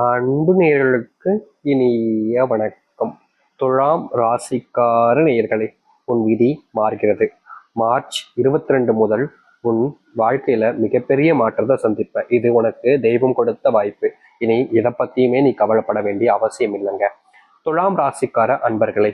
அன்பு நேர்களுக்கு இனிய வணக்கம். துழாம் ராசிக்கார நேர்களை உன் விதி மாறுகிறது. மார்ச் இருபத்தி ரெண்டு முதல் உன் வாழ்க்கையில மிகப்பெரிய மாற்றத்தை சந்திப்ப இது உனக்கு தெய்வம் கொடுத்த வாய்ப்பு. இனி இதை பத்தியுமே நீ கவலைப்பட வேண்டிய அவசியம் இல்லைங்க. துலாம் ராசிக்கார அன்பர்களே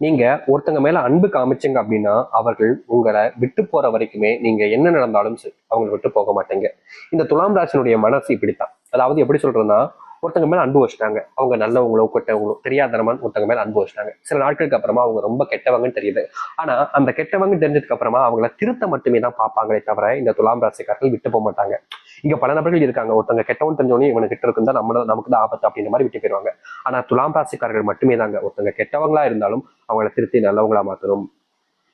நீங்க ஒருத்தங்க மேல அன்பு காமிச்சீங்க அப்படின்னா அவர்கள் உங்களை விட்டு போற வரைக்குமே நீங்க என்ன நடந்தாலும் சரி அவங்களை விட்டு போக மாட்டீங்க. இந்த துலாம் ராசினுடைய மனசு இப்படித்தான். அதாவது எப்படி சொல்றதுன்னா ஒருத்தங்க மேல அன்பு வச்சுட்டாங்க. அவங்க நல்லவங்களோ கெட்டவங்களோ தெரியாதனமான் ஒருத்தங்க மேல அன்பு வச்சுட்டாங்க. சில நாட்களுக்கு அப்புறமா அவங்க ரொம்ப கெட்டவங்கன்னு தெரியுது. ஆனா அந்த கெட்டவங்க தெரிஞ்சதுக்கு அப்புறமா அவங்கள திருத்த மட்டுமே தான் பார்ப்பாங்களே தவிர இந்த துலாம் ராசிக்காரர்கள் விட்டு போக மாட்டாங்க. இங்க பல நபர்கள் இருக்காங்க. ஒருத்தங்க கெட்டவன் தெரிஞ்சவனே இவனுக்கு கிட்ட இருக்குந்தா நம்ம நமக்கு தான் ஆபத்து அப்படின்ற மாதிரி விட்டு போயிடுவாங்க ஆனா துலாம் ராசிக்காரர்கள் மட்டுமே தாங்க. ஒருத்தங்க கெட்டவங்களா இருந்தாலும் அவங்கள திருத்தி நல்லவங்களா மாத்தணும்.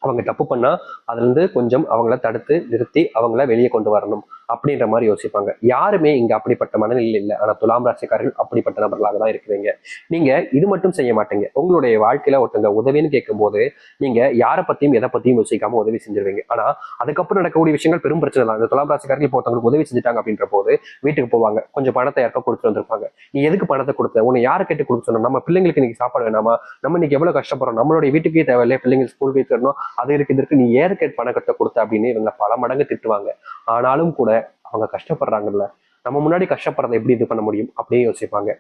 அவங்க தப்பு பண்ணா அதுல இருந்து கொஞ்சம் அவங்கள தடுத்து நிறுத்தி அவங்கள வெளியே கொண்டு வரணும். அப்படின்ற மாதிரி யோசிப்பாங்க. யாருமே இங்க அப்படிப்பட்ட மனநிலையில் இல்லை. ஆனா துலாம் ராசிக்காரர்கள் அப்படிப்பட்ட நபர்களாக தான் இருக்கிறீங்க. நீங்க இது மட்டும் செய்ய மாட்டீங்க. உங்களுடைய வாழ்க்கையில ஒருத்தங்க உதவின்னு கேட்கும்போது நீங்க யாரை பத்தியும் எதை பத்தியும் யோசிக்காம உதவி செஞ்சிருவீங்க. ஆனா அதுக்கப்புறம் நடக்கக்கூடிய விஷயங்கள் பெரும் பிரச்சனை தான். இந்த துலாம் ராசிக்காரர்கள் இப்போ ஒருத்தவங்களுக்கு உதவி செஞ்சுட்டாங்க அப்படின்ற போது வீட்டுக்கு போவாங்க. கொஞ்சம் பணத்தை யாருக்கா கொடுத்து வந்திருப்பாங்க. நீ எதுக்கு பணத்தை கொடுத்த? உன்னை யாரை கேட்டு கொடுக்க சொன்ன நம்ம பிள்ளைங்களுக்கு இன்னைக்கு சாப்பாடு வேணாமா? நம்ம இன்னைக்கு எவ்வளவு கஷ்டப்படுறோம்? நம்மளுடைய வீட்டுக்கே தேவையில்லை பிள்ளைங்க ஸ்கூல் போய் தரணும் அது இருக்கு இதற்கு நீ ஏற்கேட் பணம் கட்ட கொடுத்த அப்படின்னு இவங்க பல மடங்கு திட்டுவாங்க. ஆனாலும் கூட அவங்க கஷ்டப்படுறாங்கல்ல நம்ம முன்னாடி கஷ்டப்படுறதை எப்படி இது பண்ண முடியும்? அப்படியே யோசிப்பாங்க.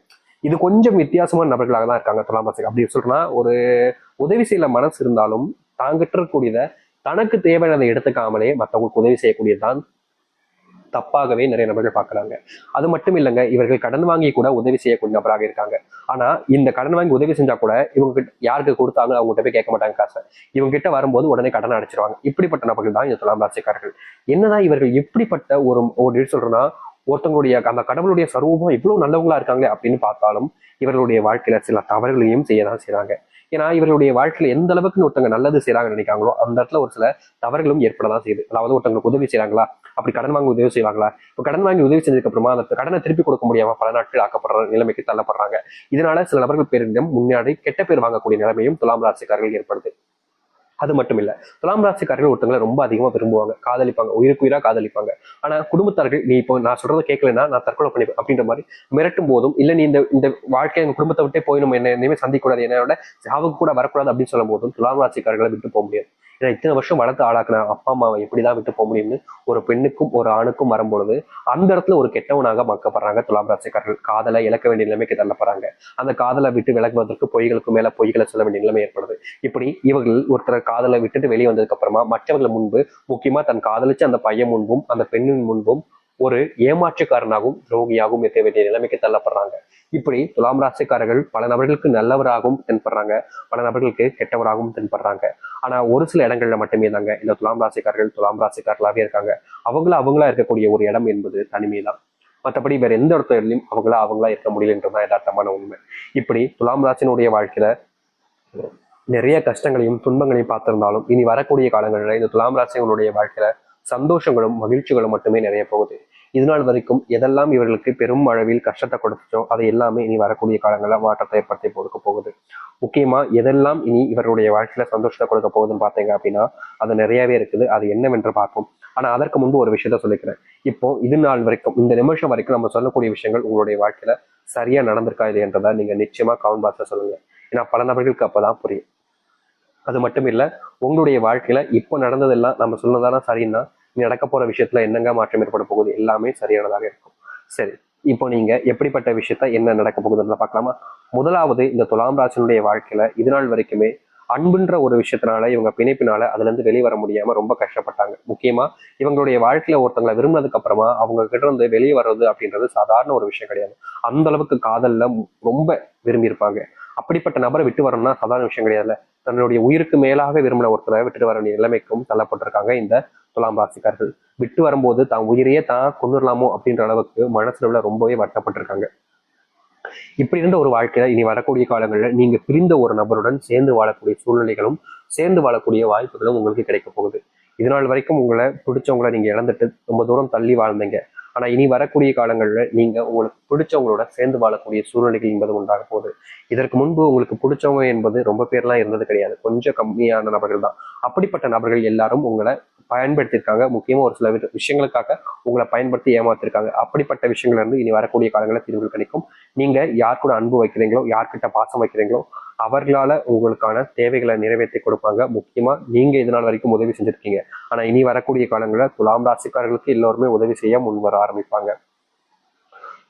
இது கொஞ்சம் வித்தியாசமான நபர்களாக தான் இருக்காங்க துலாம் ராசி அப்படி சொல்றேன்னா ஒரு உதவி செய்யல மனசு இருந்தாலும் தாங்கிட்ட தனக்கு தேவையானதை எடுத்துக்காமலே மற்றவங்களுக்கு உதவி செய்யக்கூடியதான் தப்பாகவே நிறைய நபர்கள் பார்க்குறாங்க. அது மட்டும் இல்லைங்க இவர்கள் கடன் வாங்கி கூட உதவி செய்யக்கூடிய நபராக இருக்காங்க. ஆனா இந்த கடன் வாங்கி உதவி செஞ்சா கூட இவங்க கிட்ட யாருக்கு கொடுத்தாங்க அவங்ககிட்ட போய் கேட்க மாட்டாங்க காசை. இவங்க கிட்ட வரும்போது உடனே கடன் அடைச்சிருவாங்க. இப்படிப்பட்ட நபர்கள் தான் இந்த துலாம் ராசிக்காரர்கள். என்னதான் இவர்கள் எப்படிப்பட்ட ஒரு ஒரு சொல்றேன்னா ஒருத்தவங்களுடைய அந்த கடவுளுடைய சர்வமும் இவ்வளவு நல்லவங்களா இருக்காங்களே அப்படின்னு பார்த்தாலும் இவர்களுடைய வாழ்க்கையில சில தவறுகளையும் செய்யதான் செய்யறாங்க ஏன்னா இவர்களுடைய வாழ்க்கையில எந்த அளவுக்கு ஒருத்தங்க நல்லது செய்யறாங்கன்னு நினைக்காங்களோ அந்த இடத்துல ஒரு சில தவறுகளும் ஏற்படதான் செய்யுது. அதாவது ஒருத்தங்களுக்கு உதவி செய்றாங்களா? அப்படி கடன் வாங்கி உதவி செய்வாங்களா? இப்போ கடன் வாங்கி உதவி செஞ்சதுக்கு அப்புறமா அந்த கடனை திருப்பி கொடுக்க முடியாமல் பல நாட்கள் ஆக்கப்படுற நிலைமைக்கு தள்ளப்படுறாங்க. இதனால சில நபர்கள் பேரிடம் முன்னாடி கெட்ட பேர் வாங்கக்கூடிய நிலைமையும் துலாம் ராசிக்காரர்கள் ஏற்படுது. அது மட்டும் இல்ல துலாம் ராசிக்காரர்கள் ஒருத்தங்களை ரொம்ப அதிகமா விரும்புவாங்க. காதலிப்பாங்க உயிருக்கு உயிரா காதலிப்பாங்க. ஆனா குடும்பத்தார்கள் நீ இப்போ நான் சொல்றதை கேட்கலன்னா நான் தற்கொலை பண்ணிப்பேன் அப்படின்ற மாதிரி மிரட்டும் போதும். இல்ல நீ இந்த இந்த வாழ்க்கை எங்க குடும்பத்தை விட்டே போய் நம்ம என்ன இனிமே சந்திக்க கூடாது. என்னோட சாவுக்கு கூட வரக்கூடாது அப்படின்னு சொல்லும் போதும் துலாம் ராசிக்காரர்களை விட்டு போக முடியாது. ஏன்னா இத்தனை வருஷம் வளர்த்து ஆளாக்குன அப்பா அம்மாவை எப்படிதான் விட்டு போக முடியும்னு ஒரு பெண்ணுக்கும் ஒரு ஆணுக்கும் வரும்பொழுது அந்த இடத்துல ஒரு கெட்டவனாக மக்கப்படுறாங்க துலாம் ராசிக்காரர்கள். காதலை இழக்க வேண்டிய நிலைமைக்கு தள்ளப்படுறாங்க. அந்த காதலை விட்டு விலகுவதற்கு பொய்களுக்கு மேல பொய்களை சொல்ல வேண்டிய நிலைமை ஏற்படுது. இப்படி இவர்கள் ஒருத்தர் காதலை விட்டுட்டு வெளியே வந்ததுக்கு அப்புறமா மற்றவர்கள் முன்பு முக்கியமா தன் காதலிச்ச அந்த பையன் முன்பும் அந்த பெண்ணின் முன்பும் ஒரு ஏமாற்றுக்காரனாகவும் துரோகியாகவும் இருக்க வேண்டிய நிலைமைக்கு தள்ளப்படுறாங்க. இப்படி துலாம் ராசிக்காரர்கள் பல நபர்களுக்கு நல்லவராகவும் தென்படுறாங்க. பல நபர்களுக்கு கெட்டவராகவும் தென்படுறாங்க. ஆனா ஒரு சில இடங்கள்ல மட்டுமே தாங்க. இந்த துலாம் ராசிக்காரர்கள் துலாம் ராசிக்காரர்களாகவே இருக்காங்க. அவங்கள அவங்களா இருக்கக்கூடிய ஒரு இடம் என்பது தனிமை தான் மற்றபடி வேற எந்த இடத்துலையும் அவங்களா அவங்களா இருக்க முடியலன்றதுதான் யதார்த்தமான உண்மை. இப்படி துலாம் ராசினுடைய வாழ்க்கையில நிறைய கஷ்டங்களையும் துன்பங்களையும் பார்த்திருந்தாலும் இனி வரக்கூடிய காலங்களில் இந்த துலாம் ராசிகளுடைய வாழ்க்கையில சந்தோஷங்களும் மகிழ்ச்சிகளும் மட்டுமே நிறைய போகுது. இதுநாள் வரைக்கும் எதெல்லாம் இவர்களுக்கு பெரும் அளவில் கஷ்டத்தை கொடுத்துச்சோ அதை எல்லாமே இனி வரக்கூடிய காலங்களில் மாற்றத்தை ஏற்படுத்தி கொடுக்க போகுது. முக்கியமா எதெல்லாம் இனி இவருடைய வாழ்க்கையில சந்தோஷத்தை கொடுக்க போகுதுன்னு பார்த்தீங்க அப்படின்னா அது நிறையவே இருக்குது. அது என்னவென்று பார்ப்போம். ஆனா அதற்கு முன்பு ஒரு விஷயத்த சொல்லிக்கிறேன். இப்போ இது நாள் வரைக்கும் இந்த நிமிஷம் வரைக்கும் நம்ம சொல்லக்கூடிய விஷயங்கள் உங்களுடைய வாழ்க்கையில சரியா நடந்திருக்கா இல்லையன்றதை நீங்க நிச்சயமா கவுண்ட் பாக்ஸ்ல சொல்லுங்க. ஏன்னா பல நபர்களுக்கு அப்பதான் புரியும். அது மட்டும் இல்ல உங்களுடைய வாழ்க்கையில இப்போ நடந்ததெல்லாம் நம்ம சொன்னதான சரின்னா நடக்க போற விஷயத்துல என்னங்க மாற்றம் ஏற்பட போகுது? எல்லாமே சரியானதாக இருக்கும். சரி இப்போ நீங்க எப்படிப்பட்ட விஷயத்த என்ன நடக்க போகுதுன்னு பார்க்கலாமா? முதலாவது இந்த துலாம் ராசினுடைய வாழ்க்கையில இது நாள் வரைக்குமே அன்புன்ற ஒரு விஷயத்தினால இவங்க பிணைப்பினால அதுல இருந்து வெளியே வர முடியாம ரொம்ப கஷ்டப்பட்டாங்க. முக்கியமா இவங்களுடைய வாழ்க்கையில ஒருத்தங்களை விரும்பினதுக்கு அப்புறமா அவங்க கிட்ட இருந்து வெளியே வர்றது அப்படின்றது சாதாரண ஒரு விஷயம் கிடையாது. அந்த அளவுக்கு காதல்ல ரொம்ப விரும்பி இருப்பாங்க அப்படிப்பட்ட நபரை விட்டு வரணும்னா சாதாரண விஷயம் கிடையாதுல்ல. தன்னுடைய உயிருக்கு மேலாக விரும்பின ஒருத்தரை விட்டுட்டு வர வேண்டிய நிலைமைக்கும் தள்ளப்பட்டிருக்காங்க. இந்த துலாம் ராசிக்காரர்கள் விட்டு வரும்போது தான் உயிரையே தான் கொண்டுடலாமோ அப்படின்ற அளவுக்கு மனசுல ரொம்பவே வட்டப்பட்டிருக்காங்க இப்படி இருந்த ஒரு வாழ்க்கையில இனி வரக்கூடிய காலங்களில் நீங்க பிரிந்த ஒரு நபருடன் சேர்ந்து வாழக்கூடிய சூழ்நிலைகளும் சேர்ந்து வாழக்கூடிய வாய்ப்புகளும் உங்களுக்கு கிடைக்க போகுது. இதனால் வரைக்கும் உங்களை பிடிச்சவங்களை நீங்க இழந்துட்டு ரொம்ப தூரம் தள்ளி வாழ்ந்தீங்க. ஆனா இனி வரக்கூடிய காலங்கள்ல நீங்க உங்களுக்கு பிடிச்சவங்களோட சேர்ந்து வாழக்கூடிய சூழ்நிலைகள் என்பது உண்டாக போகுது. இதற்கு முன்பு உங்களுக்கு பிடிச்சவங்க என்பது ரொம்ப பேர்லாம் இருந்தது கிடையாது. கொஞ்சம் கம்மியான நபர்கள் தான். அப்படிப்பட்ட நபர்கள் எல்லாரும் உங்களை பயன்படுத்தியிருக்காங்க. முக்கியமா ஒரு சில விஷயங்களுக்காக உங்களை பயன்படுத்தி ஏமாத்திருக்காங்க. அப்படிப்பட்ட விஷயங்கள்ல இருந்து இனி வரக்கூடிய காலங்களில் தீர்வுகள் கிடைக்கும். நீங்க யார் கூட அன்பு வைக்கிறீங்களோ யார்கிட்ட பாசம் வைக்கிறீங்களோ அவர்களால் உங்களுக்கான தேவைகளை நிறைவேற்றி கொடுப்பாங்க. முக்கியமாக நீங்கள் இது நாள் வரைக்கும் உதவி செஞ்சுருக்கீங்க. ஆனால் இனி வரக்கூடிய காலங்களில் துலாம் ராசிக்காரர்களுக்கு எல்லோருமே உதவி செய்ய முன்வர ஆரம்பிப்பாங்க.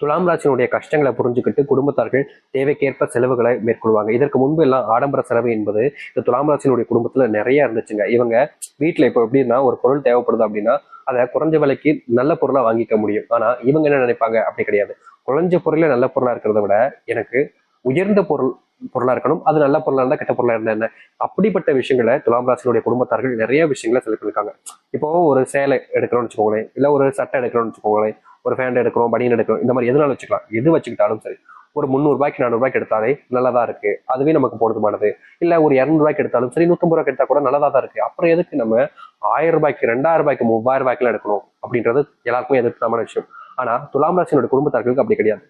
துலாம் ராசியினுடைய கஷ்டங்களை புரிஞ்சுக்கிட்டு குடும்பத்தார்கள் தேவைக்கேற்ப செலவுகளை மேற்கொள்வாங்க. இதற்கு முன்பு எல்லாம் ஆடம்பர செலவு என்பது இந்த துலாம் ராசியினுடைய குடும்பத்துல நிறைய இருந்துச்சுங்க. இவங்க வீட்டில் இப்போ எப்படின்னா ஒரு பொருள் தேவைப்படுது அப்படின்னா அதை குறைஞ்ச விலைக்கு நல்ல பொருளாக வாங்கிக்க முடியும். ஆனால் இவங்க என்ன நினைப்பாங்க? அப்படி கிடையாது. குறைஞ்ச பொருளே நல்ல பொருளாக இருக்கிறத விட எனக்கு உயர்ந்த பொருள் பொருளாக இருக்கணும். அது நல்ல பொருளாக இருந்தால் கெட்ட பொருளாக இருந்தால் என்ன? அப்படிப்பட்ட விஷயங்களை துலாம் ராசியினுடைய குடும்பத்தார்கள் நிறைய விஷயங்களை செலக்ட் பண்ணிருக்காங்க. இப்போ ஒரு சேலை எடுக்கிறோம்னு வச்சுக்கோங்களேன் இல்லை ஒரு சட்டை எடுக்கிறோம்னு வச்சுக்கோங்களேன் ஒரு ஃபேண்ட் எடுக்கிறோம் பனியன் எடுக்கிறோம் இந்த மாதிரி எதுனாலும் வச்சுக்கலாம். எது வச்சுக்கிட்டாலும் சரி. ஒரு முந்நூறுபாய்க்கு நானூறுபாய்க்கு எடுத்தாலே நல்லதா இருக்கு. அதுவே நமக்கு போதுமானது. இல்லை ஒரு இரநூறுபாய்க்கு எடுத்தாலும் சரி நூற்றம்பது ரூபாய்க்கு எடுத்தால் கூட நல்லதாக தான் இருக்கு. அப்புறம் எதுக்கு நம்ம ஆயிரம் ரூபாய்க்கு ரெண்டாயிரம் ரூபாய்க்கு மூவாயிரம் ரூபாய்க்குலாம் எடுக்கணும்? அப்படின்றது எல்லாருக்குமே எதிர்ப்பான விஷயம். ஆனால் துலாம் ராசியினுடைய குடும்பத்தார்களுக்கு அப்படி கிடையாது.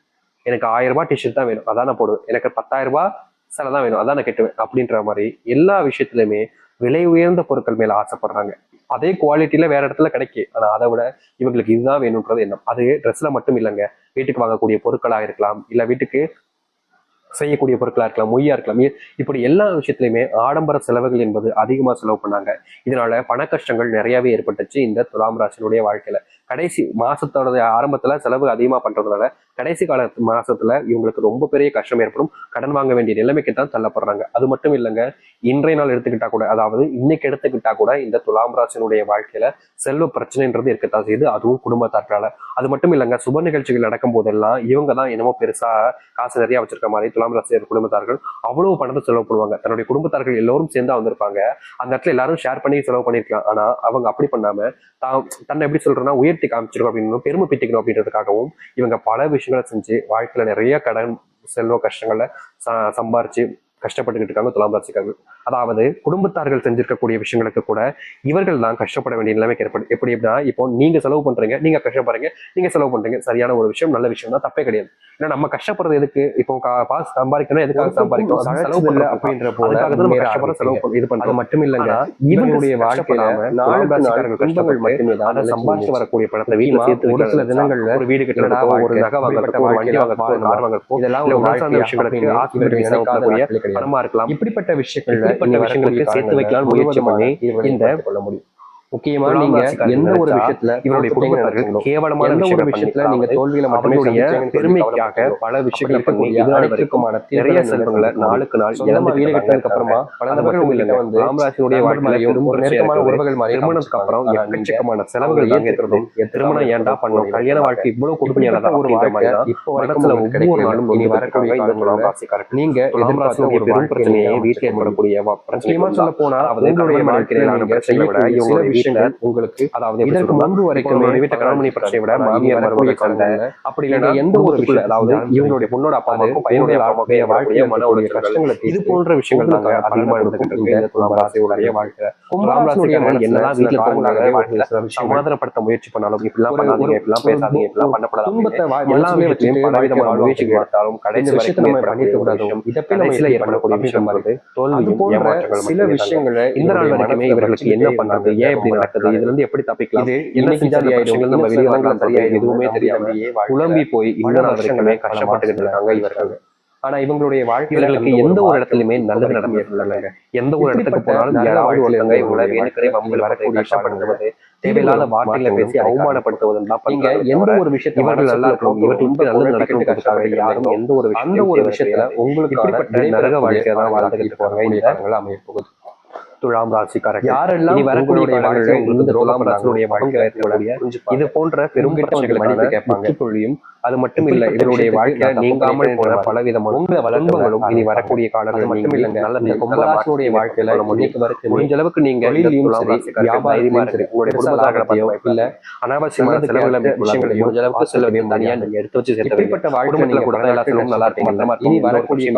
எனக்கு ஆயிரம் ரூபாய் டிஷர்ட் தான் வேணும். அதான் நான் போடுவேன். எனக்கு பத்தாயிரம் ரூபாய் சில தான் வேணும். அதான் நான் கட்டுவேன். அப்படின்ற மாதிரி எல்லா விஷயத்துலையுமே விலை உயர்ந்த பொருட்கள் மேல ஆசைப்படுறாங்க. அதே குவாலிட்டியில வேற இடத்துல கிடைக்கும் ஆனா அதை விட இவங்களுக்கு இதுதான் வேணும்ன்றது எண்ணம். அது ட்ரெஸ்ல மட்டும் இல்லைங்க. வீட்டுக்கு வாங்கக்கூடிய பொருட்களா இருக்கலாம். இல்ல வீட்டுக்கு செய்யக்கூடிய பொருட்களா இருக்கலாம். மொய்யா இருக்கலாம். இப்படி எல்லா விஷயத்துலையுமே ஆடம்பர செலவுகள் என்பது அதிகமா செலவு பண்ணாங்க. இதனால பண கஷ்டங்கள் நிறையவே ஏற்பட்டுச்சு இந்த துலாம் ராசினுடைய வாழ்க்கையில. கடைசி மாசத்தோட ஆரம்பத்துல செலவு அதிகமா பண்றதுனால கடைசி கால மாசத்துல இவங்களுக்கு ரொம்ப பெரிய கஷ்டம் ஏற்படும். கடன் வாங்க வேண்டிய நிலைமைக்கு தான் தள்ளப்படுறாங்க. அது மட்டும் இல்லைங்க இன்றைய நாள் எடுத்துக்கிட்டா கூட அதாவது இன்னைக்கு எடுத்துக்கிட்டா கூட இந்த துலாம் ராசினுடைய வாழ்க்கையில செல்வ பிரச்சனைன்றது இருக்கத்தான் செய்யுது. அதுவும் குடும்பத்தாற்றால. அது மட்டும் இல்லைங்க சுப நிகழ்ச்சிகள் நடக்கும் போதெல்லாம் இவங்க தான் என்னமோ பெருசா காசு நிறைய வச்சிருக்க மாதிரி துலாம் ராசியர் குடும்பத்தார்கள் அவ்வளவு பணத்தை செலவு பண்ணுவாங்க. தன்னுடைய குடும்பத்தார்கள் எல்லோரும் சேர்ந்து வந்திருப்பாங்க. அந்த இடத்துல எல்லாரும் ஷேர் பண்ணி செலவு பண்ணிருக்கலாம். ஆனா அவங்க அப்படி பண்ணாம தான் தன்னை எப்படி சொல்றேன்னா உயர்த்தி காமிச்சிருக்கோம் அப்படின்னு பெருமை பிட்டிக்கணும் அப்படின்றதுக்காகவும் இவங்க பல விஷயங்களை செஞ்சு வாழ்க்கையில நிறைய கடன் செல்வ கஷ்டங்களை சம்பாரிச்சு கஷ்டப்பட்டுக்கிட்டு இருக்காங்க துலாம் ராசிக்காரர்கள். அதாவது குடும்பத்தார்கள் செஞ்சிருக்கக்கூடிய விஷயங்களுக்கு கூட இவர்கள் தான் கஷ்டப்பட வேண்டிய நிலைமைக்கு ஏற்படும் எப்படி எப்படின்னா இப்போ நீங்க செலவு பண்றீங்க நீங்க கஷ்டப்படுறீங்க நீங்க செலவு பண்றீங்க. சரியான ஒரு விஷயம் நல்ல விஷயம் தான் தப்பே கிடையாது. ஏன்னா நம்ம கஷ்டப்படுறது எதுக்கு? இப்போ காசு சம்பாதிக்கணும் எதுக்காக சம்பாதிக்கணும்? செலவு பண்றதுக்கு அப்படின்ற போல செலவு இது அது பண்றோம் மட்டும் இல்லைங்க. இவங்களுடைய வாழ்க்கையில நாளுக்கு துன்பங்கள் கஷ்டப்பட்டு மட்டுமே தான் சம்பாதிச்சு வரக்கூடிய பணத்தை வீட்டுல சேர்த்து ஒரு சில தினங்கள்ல ஒரு வீடு கட்டுறதுக்கோ ஒரு நகை வாங்குறதுக்கோ ஒரு வண்டி வாங்குறதுக்கோ இதெல்லாம் ஒரு விஷயங்களுக்கு அப்படின்னு பணமா இருக்கலாம். இப்படிப்பட்ட வரக்கூடிய சேர்த்து வைக்கலாம் முயற்சி பண்ணி இந்த கொள்ள முடியும். முக்கியமா நீங்க எந்த ஒரு விஷயத்துல இவருடைய குடும்பத்தார்கள் கேவலமான ஒரு விஷயத்துல நீங்க தோல்வியில மட்டுமே பெருமைக்காக பல விஷயங்களை பண்ணி இது அனைத்திற்குமான நிறைய செல்வங்களை நாளுக்கு நாள் இழந்துட்டு வீடு. கட்டினதுக்கு அப்புறமா அதுவர்கள் உங்ககிட்ட இல்லைங்க. வந்து நண்பர்களையும் பெரும் ஒரு நெருக்கமான. உறவுகள் மாதிரி திருமணத்துக்கு அப்புறம் எக்கச்சக்கமான செலவுகள் ஏத்துக்கிட்டு திருமணம் ஏன்டா பண்ணணும் கல்யாண வாழ்க்கை இவ்வளவு கொடுமையானதா ஒரு வாழ்க்கை இப்போ உங்களுக்கு ஒவ்வொரு. நாளும் இனி வரக்கூடிய இந்த துலாம் ராசிக்காரர்கள். நீங்க எதிர்பார்த்த ஒரு பெரும் பிரச்சனையே வீட்டில். ஏற்படக்கூடிய பிரச்சனைகள் சொல்ல. போனா கணவன் வாழ்க்கையில நீங்க செய்யக்கூடிய விஷயங்கள் உங்களுக்கு அதாவது இதற்கு? முன்பு வரைக்கும் வீட்டை கணவன் மனைவி பிரச்சனையை விட மாமியார் மருமகள் சண்டை அப்படி இல்லைன்னா எந்த ஒரு விஷயம் அதாவது இவங்களுடைய பொண்ணோட அப்பா அம்மாவுக்கும் பையனுடைய ஏற்படக்கூடிய மன கஷ்டங்களை இது போன்ற விஷயங்கள் தாங்க அதிகமா ராசியுடைய வாழ்க்கை ராசிக்காரர்கள் என்னதான் வீட்டுல தூங்குறாங்க வாழ்க்கையில சமாதானப்படுத்த முயற்சி பண்ணாலும் இப்படிலாம் பண்ணாதீங்க இப்படிலாம் பேசாதீங்க இப்படிலாம் பண்ணப்படாது துன்பத்தை வா- எல்லா மனசுலயே வீட்லயும் வச்சுட்டு பல விதமான வாழ்க்கை முயற்சிகள் வாழ்க்கை எடுத்தாலும் கடைசி வரைக்கும் நம்ம பண்ணிட்டு கூடாது. இதை போய் நம்ம எப்படி ஏற்படக்கூடிய விஷயம் போன்ற ஏமாற்றங்கள் சில. விஷயங்களை இந்த நாள் வரைக்குமே இவர்களுக்கு என்ன இருந்தாங்க. ஏன் இப்படி நடக்குது. இதுல இருந்து எப்படி தப்பிக்கலாம்? என்ன இன்னைக்கு செஞ்சா அந்த சரியாயிடும், பிரச்சனைகள் நம்ம சரியாயிடும் சரியாயிடும், எதுவுமே தெரியாம குழம்பி போய் இன்னும் வருஷங்களை கஷ்டப்பட்டுக்கிட்டு இருக்காங்க இவர்கள். ஆனா இவங்களுடைய வாழ்க்கையில இவர்களுக்கு அந்த எந்த ஒரு இடத்துலயுமே நல்லது. இல்லைங்க எந்த ஒரு இடத்துக்கு போனாலும் யாராவது ஒருத்தங்க இவங்களை வாழ்க்கையில வம்புல வரக்கூடிய கஷ்டப்படுத்துவது தேவையில்லாத வார்த்தைகளை பேசி. அவமானப்படுத்துவதும் தான் நீங்க எந்த ஒரு விஷயத்தை இவர்கள் நல்லா இருக்கணும் இவர்களுக்கு நல்லது நடக்கணுன்றதுக்காக யாரும் எந்த ஒரு அந்த ஒரு விஷயத்துல. உங்களுக்கு இப்படிப்பட்ட நரக வாழ்க்கையை தான் வாழ்ந்துகிட்டு இருக்காங்க இந்த அமைய போகுது. துலாம் ராசிக்காரர்கள் யாரெல்லாம் வரக்கூடிய துலாம் ராசியுடைய வாழ்க்கையில இருக்கக்கூடிய. இது போன்ற பெரும் கேட்பாங்க. அது மட்டும் இல்ல விஷயத்துக்கு வாழ்க்கையில நீங்காமல் போன பலவிதமான. துன்பங்களும் இனி வரக்கூடிய காலங்களில் மட்டும் இல்லைங்க. நல்ல இந்த கும்பராசினுடைய வாழ்க்கையில இன்னைக்கு வரைக்கும் முடிஞ்ச அளவுக்கு நீங்க துலாம் சரி, உங்களுடைய பார்த்து இல்ல அனாவசியமான செலவுகளை. விஷயங்களையும் முடிஞ்ச அளவுக்கு செலவையும் தனியா நீங்க எடுத்து வச்சு சேர்த்து. இப்படிப்பட்ட வாழ்க்கை செலவும் நல்லா இருக்கும் இனி வரக்கூடிய